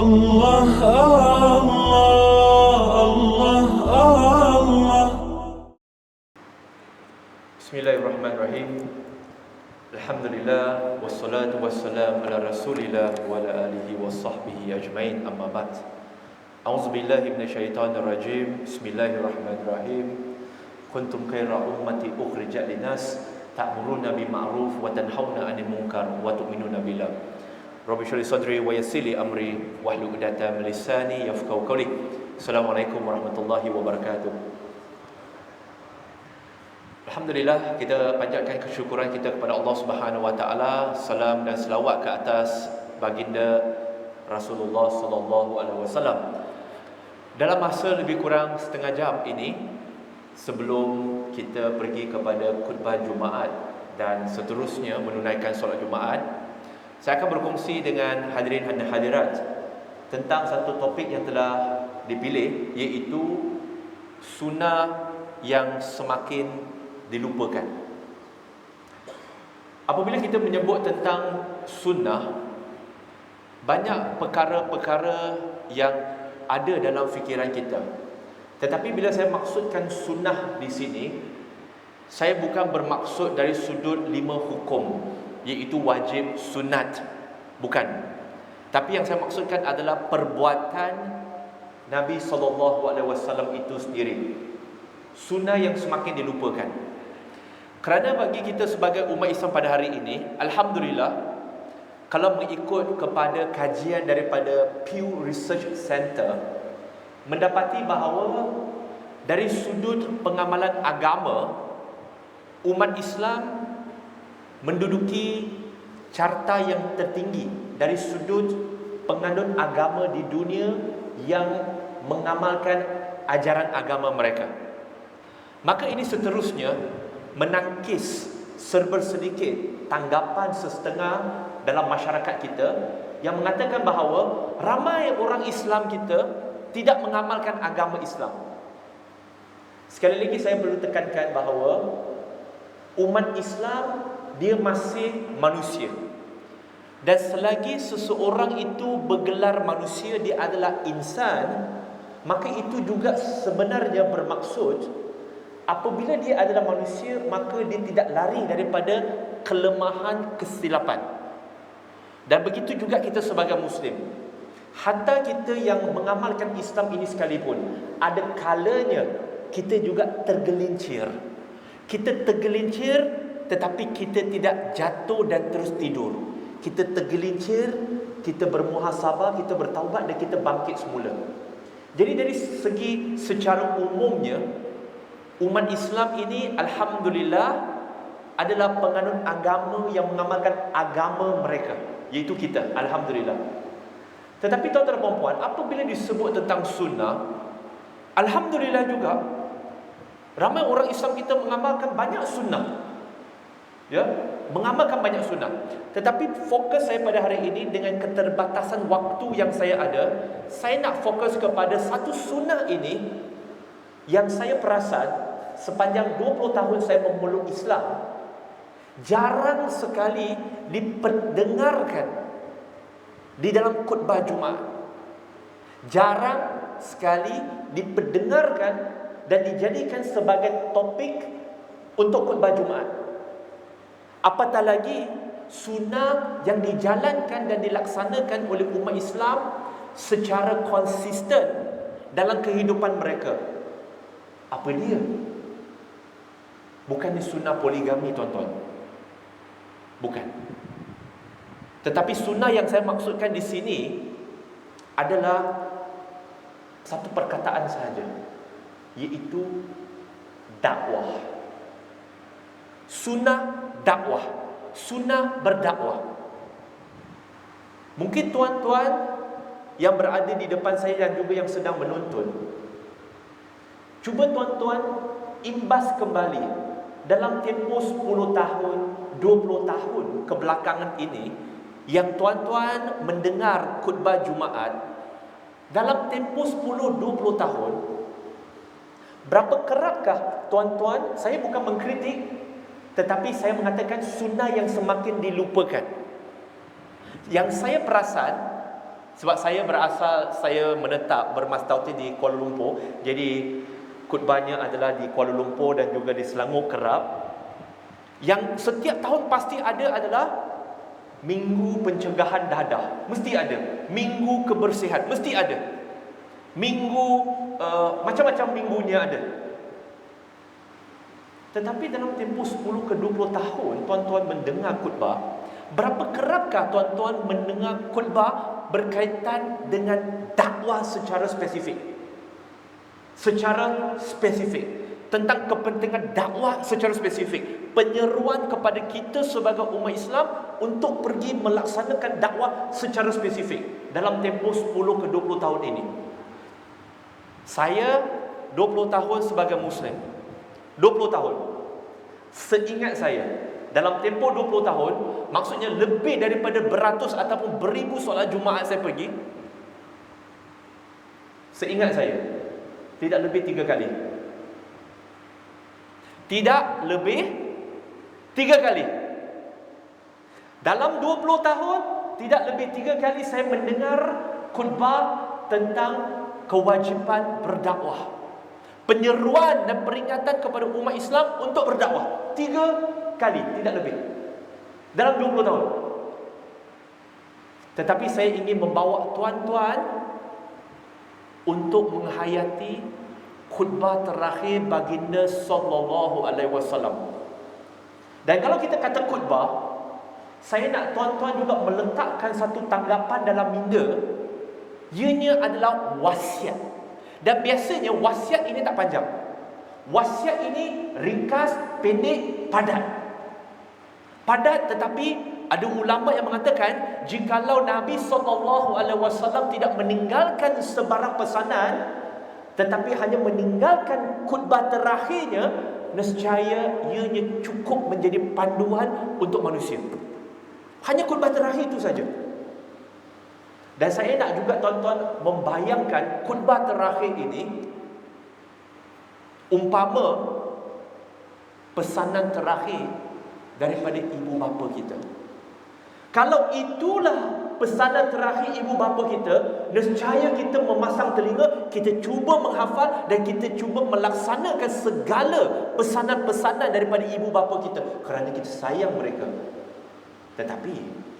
Allah Allah Allah Bismillahirrahmanirrahim. Alhamdulillah Wassalatu wassalam ala rasulillah Wa ala alihi wa sahbihi ajmain. Amma ba'd. A'udzubillahi minasyaitanir rajim Bismillahirrahmanirrahim. Kuntum khaira ummati ukhrijat linas Ta'muruna bima'ruf wa tanhauna 'anil munkar wa tu'minuna billah Rabbi syuri sadri wa yassili amri wahlu udata lisani yafqahu qawli. Assalamualaikum warahmatullahi wabarakatuh. Alhamdulillah kita panjatkan kesyukuran kita kepada Allah Subhanahu wa taala. Salam dan selawat ke atas baginda Rasulullah sallallahu alaihi wasallam. Dalam masa lebih kurang setengah jam ini sebelum kita pergi kepada khutbah Jumaat dan seterusnya menunaikan solat Jumaat, saya akan berkongsi dengan hadirin dan hadirat tentang satu topik yang telah dipilih iaitu sunnah yang semakin dilupakan. Apabila kita menyebut tentang sunnah banyak perkara-perkara yang ada dalam fikiran kita. Tetapi bila saya maksudkan sunnah di sini saya bukan bermaksud dari sudut lima hukum iaitu wajib sunat. Bukan. Tapi yang saya maksudkan adalah perbuatan Nabi sallallahu alaihi wasallam itu sendiri. Sunnah yang semakin dilupakan. Kerana bagi kita sebagai umat Islam pada hari ini alhamdulillah kalau mengikut kepada kajian daripada Pew Research Center mendapati bahawa dari sudut pengamalan agama umat Islam menduduki carta yang tertinggi dari sudut penganut agama di dunia yang mengamalkan ajaran agama mereka. Maka ini seterusnya menangkis serba sedikit tanggapan sesetengah dalam masyarakat kita yang mengatakan bahawa ramai orang Islam kita tidak mengamalkan agama Islam. Sekali lagi saya perlu tekankan bahawa umat Islam dia masih manusia. Dan selagi seseorang itu bergelar manusia dia adalah insan, maka itu juga sebenarnya bermaksud apabila dia adalah manusia maka dia tidak lari daripada kelemahan kesilapan. Dan begitu juga kita sebagai muslim. Hatta kita yang mengamalkan Islam ini sekalipun ada kalanya kita juga tergelincir. Kita tergelincir tetapi kita tidak jatuh dan terus tidur. Kita tergelincir, kita bermuhasabah, kita bertaubat dan kita bangkit semula. Jadi dari segi secara umumnya umat Islam ini alhamdulillah adalah penganut agama yang mengamalkan agama mereka, iaitu kita, alhamdulillah. Tetapi tuan-tuan dan puan apabila disebut tentang sunnah, alhamdulillah juga ramai orang Islam kita mengamalkan banyak sunnah ya? Mengamalkan banyak sunnah. Tetapi fokus saya pada hari ini dengan keterbatasan waktu yang saya ada saya nak fokus kepada satu sunnah ini yang saya perasan sepanjang 20 tahun saya memeluk Islam jarang sekali diperdengarkan di dalam khutbah Jumaat. Jarang sekali diperdengarkan dan dijadikan sebagai topik untuk khutbah Jumaat Apatah lagi sunnah yang dijalankan dan dilaksanakan oleh umat Islam secara konsisten dalam kehidupan mereka. Apa dia? Bukannya sunnah poligami tuan-tuan. Bukan. Tetapi sunnah yang saya maksudkan di sini adalah satu perkataan sahaja iaitu dakwah. Sunnah dakwah sunnah berdakwah. Mungkin tuan-tuan yang berada di depan saya dan juga yang sedang menonton cuba tuan-tuan imbas kembali dalam tempoh 10 tahun 20 tahun kebelakangan ini yang tuan-tuan mendengar khutbah Jumaat dalam tempoh 10 20 tahun berapa keratkah tuan-tuan? Saya bukan mengkritik tetapi saya mengatakan sunnah yang semakin dilupakan Yang saya perasan Sebab saya berasal saya menetap bermastauti di Kuala Lumpur. Jadi khutbahnya adalah di Kuala Lumpur dan juga di Selangor Kerap. Yang setiap tahun pasti ada adalah Minggu pencegahan dadah. Mesti ada. Minggu kebersihan. Mesti ada. Minggu uh, macam-macam minggunya ada. Tetapi dalam tempoh 10 ke 20 tahun tuan-tuan mendengar khutbah, berapa kerapkah tuan-tuan mendengar khutbah berkaitan dengan dakwah secara spesifik. Secara spesifik tentang kepentingan dakwah secara spesifik, penyeruan kepada kita sebagai umat Islam untuk pergi melaksanakan dakwah secara spesifik dalam tempoh 10 ke 20 tahun ini. Saya 20 tahun sebagai muslim. 20 tahun. Seingat saya, dalam tempoh 20 tahun Maksudnya lebih daripada beratus Ataupun beribu solat Jumaat saya pergi Seingat saya Tidak lebih tiga kali. Tidak lebih Tiga kali. Dalam 20 tahun Tidak lebih tiga kali saya mendengar Khutbah tentang Kewajipan berdakwah Penyeruan dan peringatan kepada umat Islam Untuk berdakwah Tiga kali, tidak lebih. Dalam 20 tahun. Tetapi saya ingin membawa tuan-tuan untuk menghayati khutbah terakhir baginda sallallahu alaihi wasallam. Dan kalau kita kata khutbah, saya nak tuan-tuan juga meletakkan satu tanggapan dalam minda ianya adalah wasiat. Dan biasanya wasiat ini tak panjang. Wasiat ini ringkas, pendek, padat. Padat tetapi ada ulama yang mengatakan jikalau Nabi SAW tidak meninggalkan sebarang pesanan tetapi hanya meninggalkan khutbah terakhirnya nescaya ianya cukup menjadi panduan untuk manusia. Hanya khutbah terakhir itu saja dan saya nak juga tuan-tuan membayangkan khutbah terakhir ini umpama pesanan terakhir daripada ibu bapa kita. Kalau itulah pesanan terakhir ibu bapa kita, nescaya kita memasang telinga, kita cuba menghafal dan kita cuba melaksanakan segala pesanan-pesanan daripada ibu bapa kita kerana kita sayang mereka. Tetapi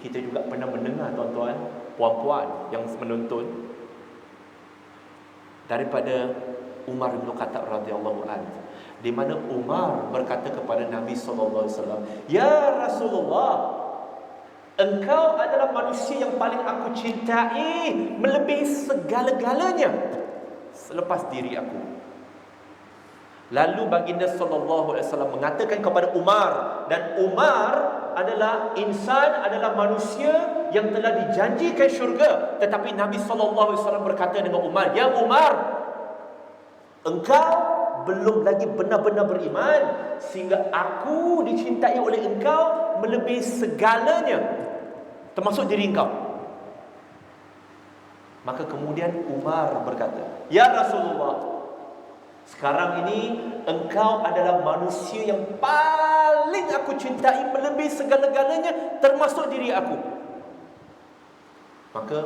kita juga pernah mendengar tuan-tuan, puan-puan yang menonton daripada Umar bin Khattab radhiyallahu anhu di mana Umar berkata kepada Nabi sallallahu alaihi wasallam, "Ya Rasulullah, engkau adalah manusia yang paling aku cintai melebihi segala-galanya selepas diri aku." Lalu baginda sallallahu alaihi wasallam mengatakan kepada Umar dan Umar adalah insan adalah manusia yang telah dijanjikan syurga. Tetapi Nabi sallallahu alaihi wasallam berkata dengan Umar, "Ya Umar, engkau belum lagi benar-benar beriman sehingga aku dicintai oleh engkau melebihi segalanya termasuk diri engkau. Maka kemudian Umar berkata ya Rasulullah sekarang ini engkau adalah manusia yang paling aku cintai melebihi segala-galanya termasuk diri aku. Maka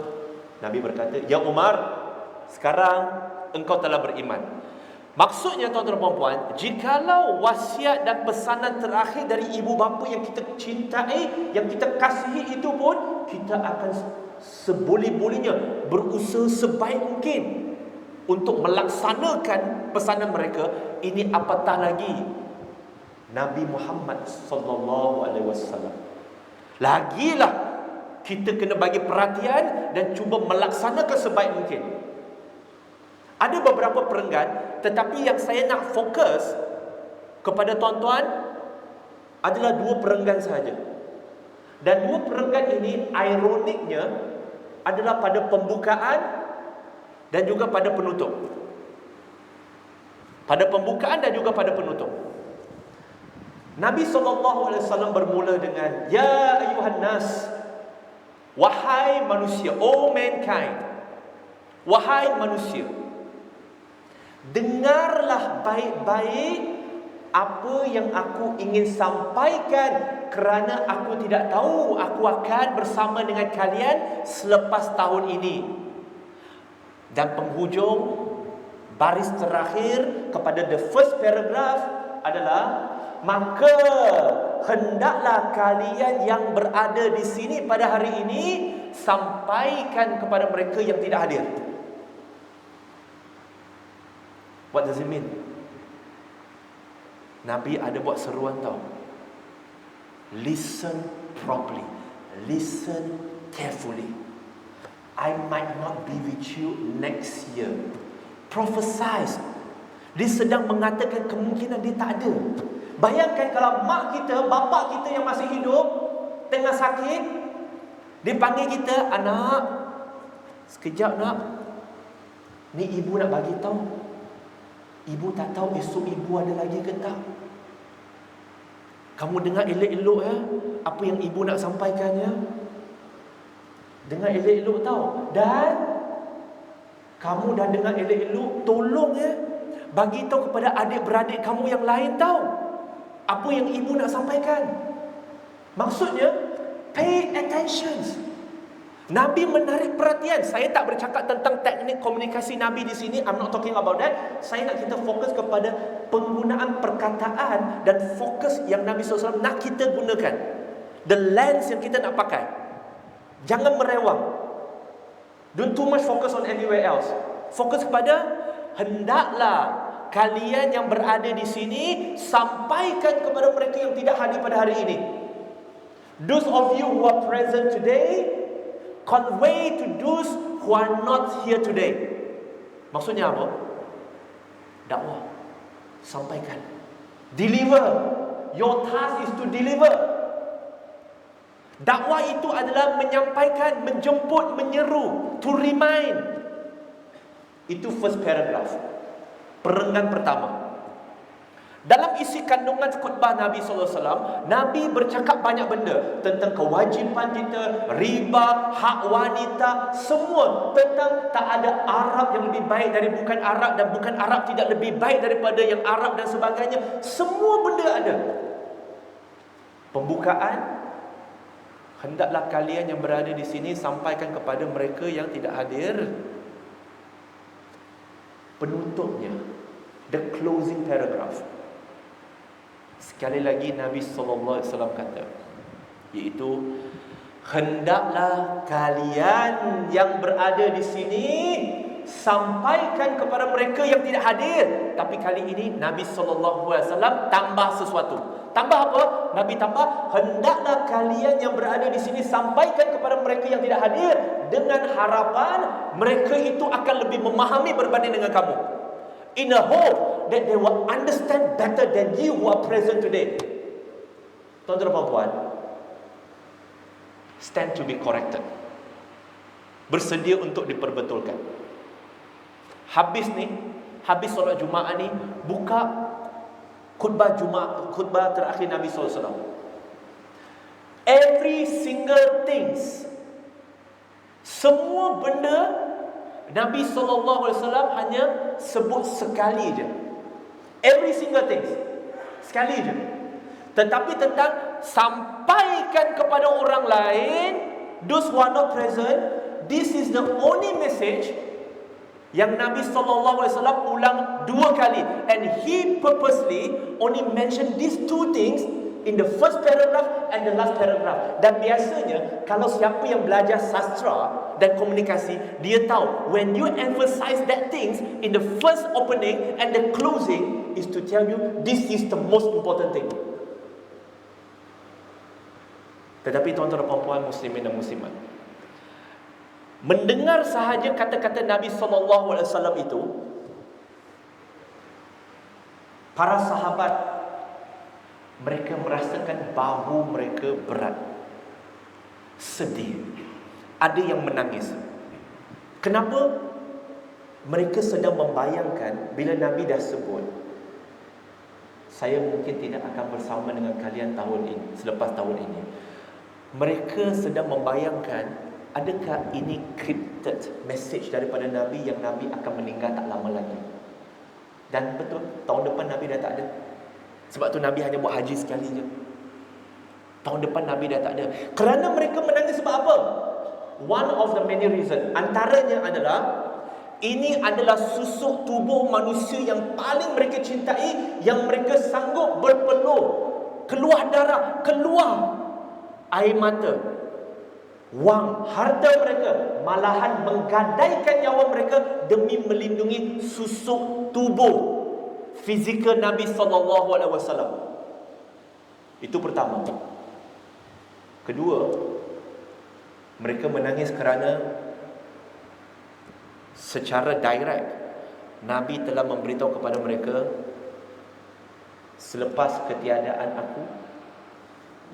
Nabi berkata ya Umar sekarang engkau telah beriman. Maksudnya tuan-tuan dan puan-puan, jikalau wasiat dan pesanan terakhir dari ibu bapa yang kita cintai, yang kita kasihi itu pun kita akan seboleh-bolehnya berusaha sebaik mungkin untuk melaksanakan pesanan mereka. Ini apatah lagi Nabi Muhammad sallallahu alaihi wasallam. Lagilah kita kena bagi perhatian dan cuba melaksanakan sebaik mungkin. Ada beberapa perenggan Tetapi yang saya nak fokus Kepada tuan-tuan Adalah dua perenggan sahaja Dan dua perenggan ini Ironiknya Adalah pada pembukaan Dan juga pada penutup Pada pembukaan dan juga pada penutup Nabi SAW bermula dengan Ya ayuhan nas Wahai manusia Oh mankind Wahai manusia Dengarlah baik-baik apa yang aku ingin sampaikan kerana aku tidak tahu aku akan bersama dengan kalian selepas tahun ini. Dan penghujung baris terakhir kepada the first paragraph adalah maka hendaklah kalian yang berada di sini pada hari ini sampaikan kepada mereka yang tidak hadir. What does it mean? Nabi ada buat seruan tau. Listen properly. Listen carefully. I might not be with you next year. Prophesize. Dia sedang mengatakan kemungkinan dia tak ada. Bayangkan kalau mak kita, bapa kita yang masih hidup tengah sakit, dia panggil kita, anak, sekejap nak. Ni ibu nak bagi tahu. Ibu tak tahu esok ibu ada lagi ke tak? Kamu dengar elok-elok ya, apa yang ibu nak sampaikan ya. Dengar elok-elok tahu. Dan kamu dah dengar elok-elok, tolong ya. Bagi tahu kepada adik-beradik kamu yang lain tahu. Apa yang ibu nak sampaikan? Maksudnya, pay attention. Nabi menarik perhatian. Saya tak bercakap tentang teknik komunikasi Nabi di sini. I'm not talking about that. Saya nak kita fokus kepada penggunaan perkataan dan fokus yang Nabi SAW nak kita gunakan. The lens yang kita nak pakai. Jangan merewang. Don't too much focus on anywhere else. Fokus kepada hendaklah kalian yang berada di sini sampaikan kepada mereka yang tidak hadir pada hari ini. Those of you who are present today, convey to those who are not here today. Maksudnya apa? Dakwah. Sampaikan. Deliver. Your task is to deliver. Dakwah itu adalah menyampaikan, menjemput, menyeru, to remind. Itu first paragraph. Perenggan pertama dalam isi kandungan khutbah Nabi SAW Nabi bercakap banyak benda Tentang kewajipan kita Riba, hak wanita Semua tentang tak ada Arab yang lebih baik dari bukan Arab Dan bukan Arab tidak lebih baik daripada yang Arab dan sebagainya Semua benda ada Pembukaan Hendaklah kalian yang berada di sini Sampaikan kepada mereka yang tidak hadir. Penutupnya the closing paragraph. Sekali lagi Nabi sallallahu alaihi wasallam kata iaitu hendaklah kalian yang berada di sini sampaikan kepada mereka yang tidak hadir. Tapi kali ini Nabi sallallahu alaihi wasallam tambah sesuatu tambah apa Nabi tambah hendaklah kalian yang berada di sini sampaikan kepada mereka yang tidak hadir dengan harapan mereka itu akan lebih memahami berbanding dengan kamu in a hope that they will understand better than you who are present today. Tuan-tuan dan puan, stand to be corrected. Bersedia untuk diperbetulkan. Habis ni, habis solat Jumaat ni, buka khutbah Jumaat, khutbah terakhir Nabi SAW. Every single things, semua benda Nabi SAW hanya sebut sekali je. Every single thing. Sekali je. Tetapi tentang sampaikan kepada orang lain, those who are not present, this is the only message yang Nabi SAW ulang dua kali. And he purposely only mentioned these two things in the first paragraph and the last paragraph. Dan biasanya kalau siapa yang belajar sastra dan komunikasi, dia tahu when you emphasize that things in the first opening and the closing is to tell you this is the most important thing. Tetapi tuan-tuan dan puan-puan muslimin dan muslimat, mendengar sahaja kata-kata Nabi wasallam itu para sahabat mereka merasakan bahu mereka berat. Sedih. Ada yang menangis. Kenapa? Mereka sedang membayangkan bila nabi dah sebut saya mungkin tidak akan bersama dengan kalian tahun ini selepas tahun ini. Mereka sedang membayangkan adakah ini crypted message daripada nabi yang nabi akan meninggal tak lama lagi dan betul tahun depan nabi dah tak ada sebab tu Nabi hanya buat haji sekali je. Tahun depan Nabi dah tak ada. Kerana mereka menangis sebab apa? One of the many reason. Antaranya adalah ini adalah susuk tubuh manusia yang paling mereka cintai yang mereka sanggup berpeluh keluar darah, keluar air mata. Wang harta mereka malahan menggadaikan nyawa mereka demi melindungi susuk tubuh fizikal Nabi sallallahu alaihi wasallam. Itu pertama. Kedua, mereka menangis kerana secara direct Nabi telah memberitahu kepada mereka selepas ketiadaan aku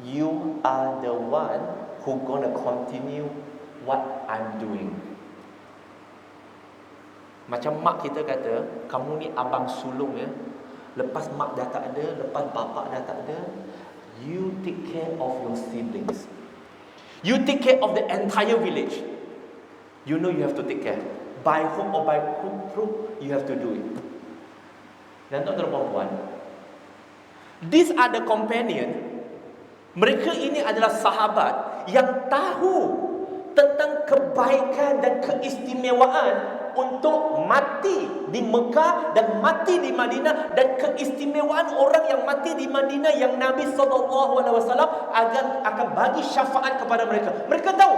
you are the one who gonna continue what I'm doing. Macam mak kita kata, kamu ni abang sulung ya. Lepas mak dah tak ada, lepas bapak dah tak ada, You take care of your siblings. You take care of the entire village. You know you have to take care. By hook or by through, you have to do it. Dan tuan-tuan puan these are the companion. Mereka ini adalah sahabat yang tahu tentang kebaikan dan keistimewaan untuk mati di Mekah dan mati di Madinah dan keistimewaan orang yang mati di Madinah yang Nabi sallallahu alaihi wasallam akan akan bagi syafaat kepada mereka. Mereka tahu.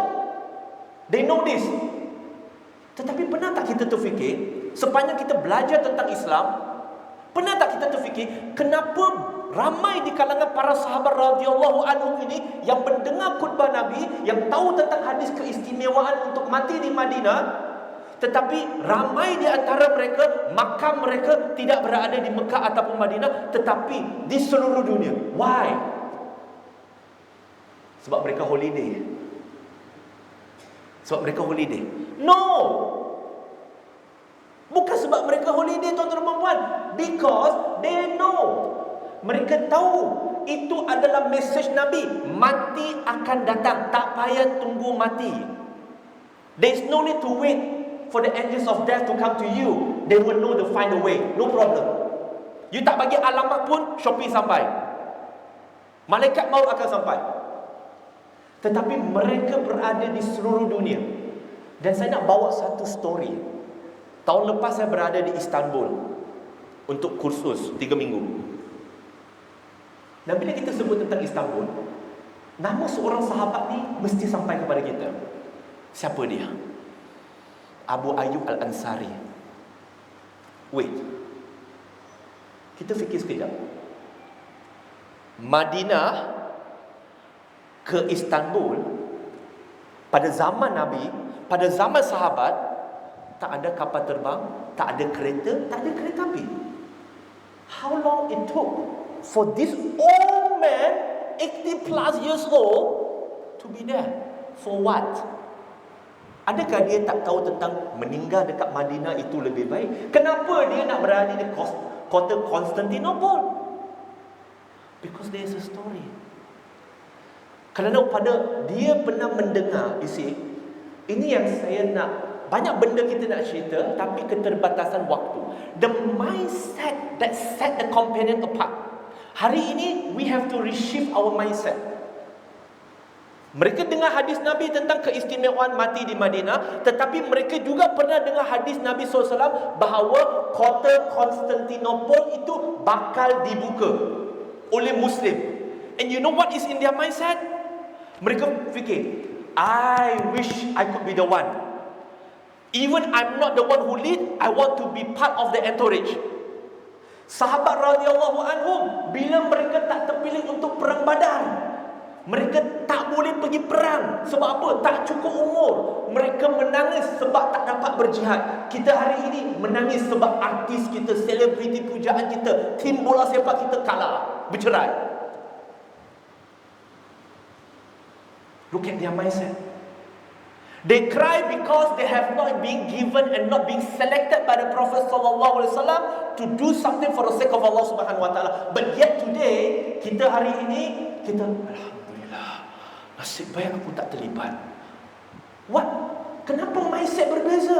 They know this. Tetapi pernah tak kita terfikir sepanjang kita belajar tentang Islam, pernah tak kita terfikir kenapa ramai di kalangan para sahabat radhiyallahu anhu ini yang mendengar khutbah Nabi, yang tahu tentang hadis keistimewaan untuk mati di Madinah, tetapi ramai di antara mereka makam mereka tidak berada di Mekah ataupun Madinah tetapi di seluruh dunia. Why? Sebab mereka holiday. Sebab mereka holiday. No. Bukan sebab mereka holiday tuan-tuan dan puan. Because they know. Mereka tahu itu adalah message Nabi. Mati akan datang. Tak payah tunggu mati. There is no need to wait for the angels of death to come to you, they will know to find a way. No problem. You tak bagi alamat pun, Shopee sampai. Malaikat maut akan sampai. Tetapi mereka berada di seluruh dunia. Dan saya nak bawa satu story. Tahun lepas saya berada di Istanbul untuk kursus tiga minggu. Dan bila kita sebut tentang Istanbul, nama seorang sahabat ni mesti sampai kepada kita. Siapa dia? Abu Ayyub Al-Ansari. Wait. Kita fikir sekejap. Madinah ke Istanbul pada zaman Nabi, pada zaman sahabat tak ada kapal terbang, tak ada kereta, tak ada kereta api. How long it took for this old man 80 plus years old to be there? For what? Adakah dia tak tahu tentang meninggal dekat Madinah itu lebih baik? Kenapa dia nak berada di kota Constantinople? Because there is a story. Kerana pada dia pernah mendengar, you see, ini yang saya nak, banyak benda kita nak cerita, tapi keterbatasan waktu. The mindset that set the companion apart. Hari ini, we have to reshift our mindset. Mereka dengar hadis Nabi tentang keistimewaan mati di Madinah Tetapi mereka juga pernah dengar hadis Nabi SAW Bahawa kota Constantinople itu bakal dibuka oleh Muslim And you know what is in their mindset? Mereka fikir I wish I could be the one Even I'm not the one who lead I want to be part of the entourage Sahabat radhiyallahu anhum Bila mereka tak terpilih untuk perang badar mereka tak boleh pergi perang. Sebab apa? Tak cukup umur. Mereka menangis sebab tak dapat berjihad. Kita hari ini menangis sebab artis kita Selebriti pujaan kita Tim bola sepak kita kalah. Bercerai. Look at their mindset They cry because they have not been given and not been selected by the Prophet sallallahu alaihi wasallam to do something for the sake of Allah Subhanahu wa taala. But yet today, kita hari ini kita alhamdulillah Nasib baik aku tak terlibat. What? Kenapa mindset berbeza?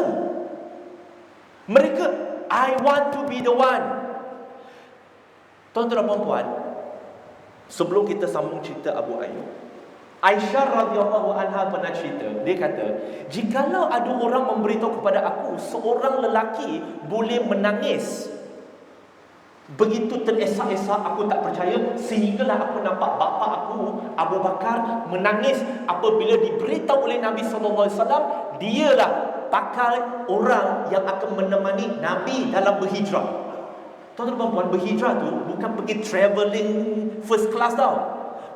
Mereka, I want to be the one. Tuan-tuan dan puan Sebelum kita sambung cerita Abu Ayyub, Aisyah radhiyallahu anha pernah cerita, dia kata, "Jikalau ada orang memberitahu kepada aku seorang lelaki boleh menangis. Begitu teresak-esak aku tak percaya Sehinggalah aku nampak bapa aku Abu Bakar menangis. Apabila diberitahu oleh Nabi SAW Dialah bakal orang yang akan menemani Nabi dalam berhijrah. Tuan-tuan dan puan berhijrah tu bukan pergi travelling first class tau.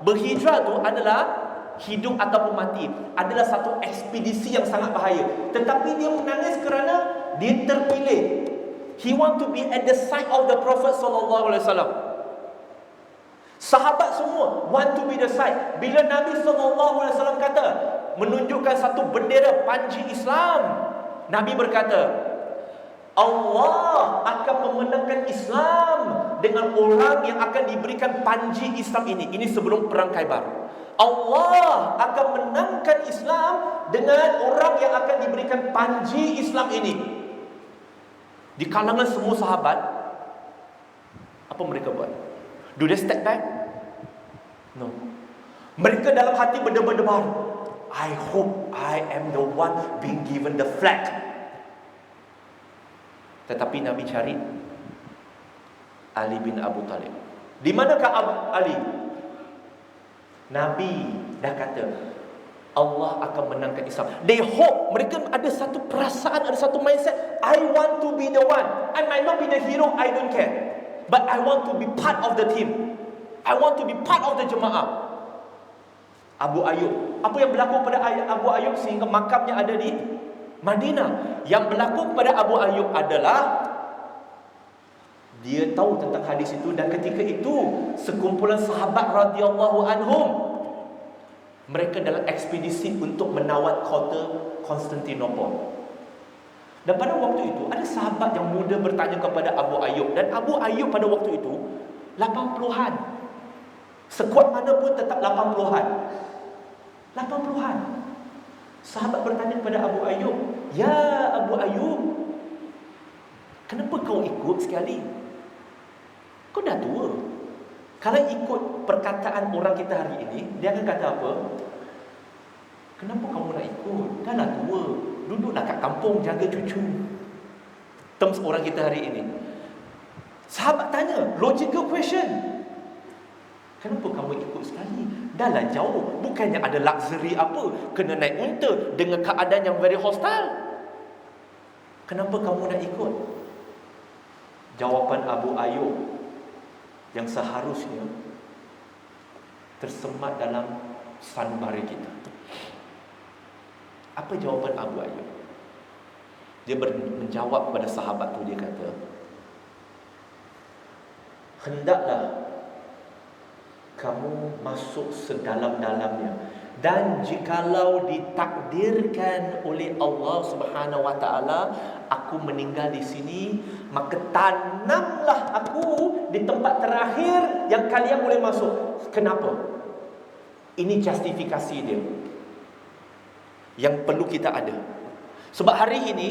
Berhijrah tu adalah hidup ataupun mati Adalah satu ekspedisi yang sangat bahaya Tetapi dia menangis kerana dia terpilih He want to be at the side of the Prophet sallallahu alaihi wasallam. Sahabat semua want to be the side. Bila Nabi sallallahu alaihi wasallam kata menunjukkan satu bendera panji Islam, Nabi berkata, Allah akan memenangkan Islam dengan orang yang akan diberikan panji Islam ini. Ini sebelum perang Khaybar. Allah akan menangkan Islam dengan orang yang akan diberikan panji Islam ini. Di kalangan semua sahabat Apa mereka buat? Do they step back? No Mereka dalam hati berdebar-debar I hope I am the one being given the flag Tetapi Nabi cari Ali bin Abu Talib Di manakah Ali? Nabi dah kata Allah akan menangkan Islam. They hope mereka ada satu perasaan, ada satu mindset. I want to be the one. I might not be the hero, I don't care. But I want to be part of the team. I want to be part of the jemaah. Abu Ayub. Apa yang berlaku pada Abu Ayub sehingga makamnya ada di Madinah? Yang berlaku pada Abu Ayub adalah dia tahu tentang hadis itu dan ketika itu sekumpulan sahabat radhiyallahu anhum mereka dalam ekspedisi untuk menawat kota Konstantinopel. Dan pada waktu itu ada sahabat yang muda bertanya kepada Abu Ayyub dan Abu Ayyub pada waktu itu 80-an. Sekuat mana pun tetap 80-an. 80-an. Sahabat bertanya kepada Abu Ayyub, "Ya Abu Ayyub, kenapa kau ikut sekali? Kau dah tua. Kalau ikut perkataan orang kita hari ini, dia akan kata apa? Kenapa kamu nak ikut? Dah lah tua. Duduklah kat kampung jaga cucu. Terms orang kita hari ini. Sahabat tanya, logical question. Kenapa kamu ikut sekali? Dah lah jauh. Bukannya ada luxury apa. Kena naik unta dengan keadaan yang very hostile. Kenapa kamu nak ikut? Jawapan Abu Ayub yang seharusnya tersemat dalam sanubari kita. Apa jawapan Abu Ayyub? Dia menjawab kepada sahabat tu dia kata, "Hendaklah kamu masuk sedalam-dalamnya dan jikalau ditakdirkan oleh Allah Subhanahu wa taala aku meninggal di sini maka tanamlah aku di tempat terakhir yang kalian boleh masuk kenapa ini justifikasi dia yang perlu kita ada sebab hari ini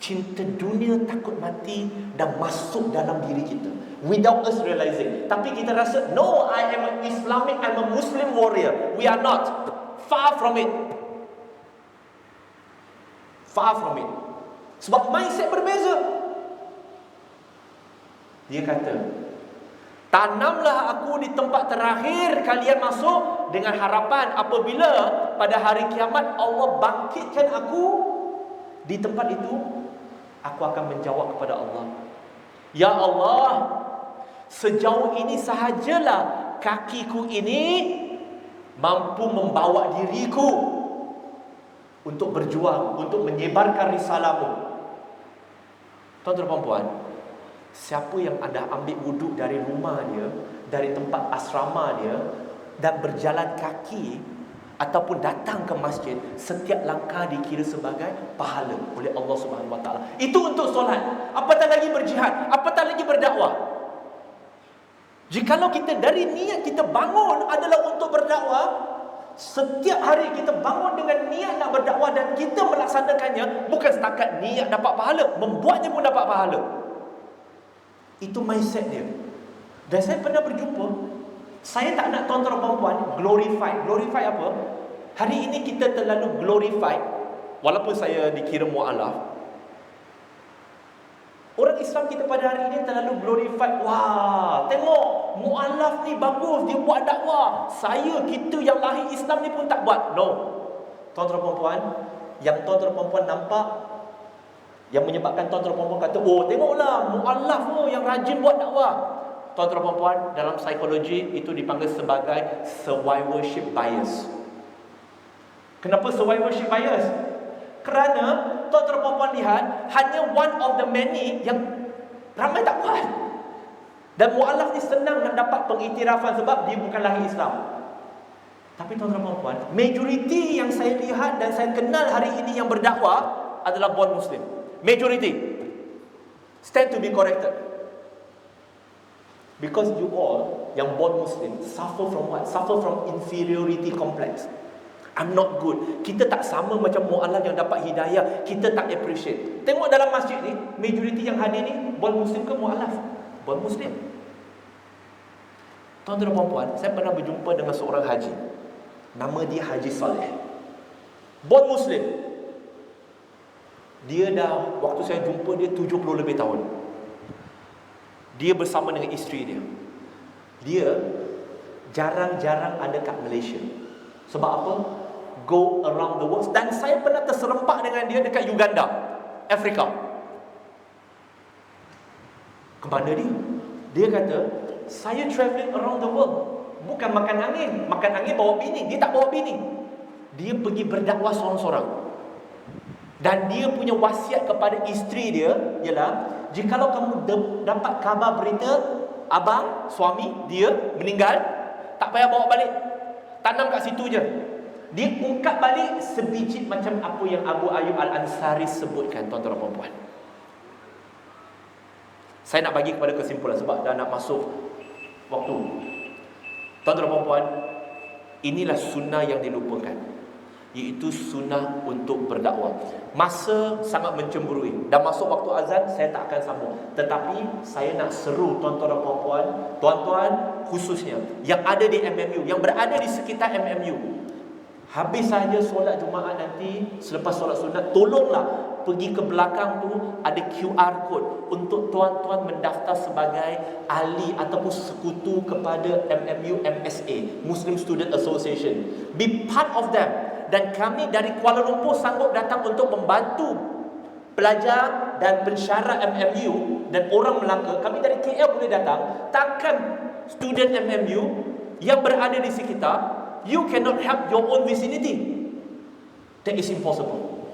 cinta dunia takut mati dan masuk dalam diri kita without us realizing. Tapi kita rasa, no, I am an Islamic, I'm a Muslim warrior. We are not. Far from it. Far from it. Sebab mindset berbeza. Dia kata, tanamlah aku di tempat terakhir kalian masuk dengan harapan apabila pada hari kiamat Allah bangkitkan aku di tempat itu, aku akan menjawab kepada Allah. Ya Allah, Sejauh ini sahajalah kakiku ini mampu membawa diriku untuk berjuang, untuk menyebarkan risalahmu. Tuan-tuan dan puan, siapa yang ada ambil wuduk dari rumah dia, dari tempat asrama dia dan berjalan kaki ataupun datang ke masjid, setiap langkah dikira sebagai pahala oleh Allah Subhanahu Wa Taala. Itu untuk solat. Apatah lagi berjihad, apatah lagi berdakwah. Jikalau kita dari niat kita bangun adalah untuk berdakwah, setiap hari kita bangun dengan niat nak berdakwah dan kita melaksanakannya bukan setakat niat dapat pahala, membuatnya pun dapat pahala. Itu mindset dia. Dan saya pernah berjumpa Saya tak nak tuan-tuan perempuan glorify. Glorify apa? Hari ini kita terlalu glorify walaupun saya dikira mualaf. Orang Islam kita pada hari ini terlalu glorify. Wah, tengok mualaf ni bagus dia buat dakwah. Saya kita yang lahir Islam ni pun tak buat. No. Tuan-tuan perempuan, yang tuan-tuan perempuan nampak yang menyebabkan tuan-tuan perempuan kata, "Oh, tengoklah mualaf tu yang rajin buat dakwah." Tuan-tuan perempuan, dalam psikologi itu dipanggil sebagai survivorship bias. Kenapa survivorship bias? Kerana tuan-tuan perempuan lihat hanya one of the many yang ramai tak buat. Dan mualaf ni senang nak dapat pengiktirafan sebab dia bukan lagi Islam. Tapi tuan-tuan perempuan, majoriti yang saya lihat dan saya kenal hari ini yang berdakwah adalah born Muslim. Majority. Stand to be corrected. Because you all yang born Muslim suffer from what? Suffer from inferiority complex. I'm not good. Kita tak sama macam mu'alaf yang dapat hidayah. Kita tak appreciate. Tengok dalam masjid ni, majoriti yang hadir ni, born Muslim ke mu'alaf? Born Muslim. Tuan-tuan dan puan saya pernah berjumpa dengan seorang haji. Nama dia Haji Saleh. Born Muslim. Dia dah, waktu saya jumpa dia 70 lebih tahun. Dia bersama dengan isteri dia. Dia jarang-jarang ada kat Malaysia. Sebab apa? Go around the world. Dan saya pernah terserempak dengan dia dekat Uganda, Afrika. Kemana dia? Dia kata, saya travelling around the world. Bukan makan angin. Makan angin bawa bini. Dia tak bawa bini. Dia pergi berdakwah seorang-seorang. Dan dia punya wasiat kepada isteri dia ialah Jikalau kamu dapat kabar berita abang, suami dia meninggal, tak payah bawa balik. Tanam kat situ je. Dia ungkap balik sebiji macam apa yang Abu Ayyub Al-Ansari sebutkan tuan-tuan dan puan Saya nak bagi kepada kesimpulan sebab dah nak masuk waktu. Tuan-tuan dan puan inilah sunnah yang dilupakan iaitu sunnah untuk berdakwah. Masa sangat mencemburui. Dan masuk waktu azan saya tak akan sambung. Tetapi saya nak seru tuan-tuan dan puan-puan, tuan-tuan khususnya yang ada di MMU, yang berada di sekitar MMU. Habis saja solat Jumaat nanti, selepas solat sunat, tolonglah pergi ke belakang tu ada QR code untuk tuan-tuan mendaftar sebagai ahli ataupun sekutu kepada MMU MSA, Muslim Student Association. Be part of them dan kami dari Kuala Lumpur sanggup datang untuk membantu pelajar dan pensyarat MMU dan orang Melaka. Kami dari KL boleh datang. Takkan student MMU yang berada di sekitar you cannot help your own vicinity. That is impossible.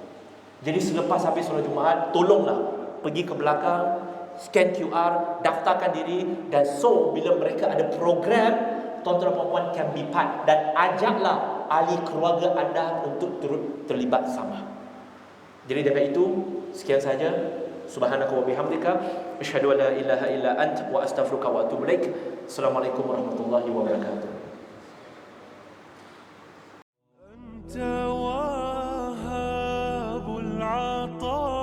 Jadi selepas habis solat Jumaat tolonglah pergi ke belakang scan QR daftarkan diri dan so bila mereka ada program tuan-tuan dan puan can be part. Dan ajaklah ahli keluarga anda untuk turut terlibat sama. Jadi daripada itu, sekian saja. Subhanaka wa bihamdika. asyhadu an la ilaha illa ant wa astaghfiruka wa atubu ilaik. Assalamualaikum warahmatullahi wabarakatuh. Anta wahabul العطايا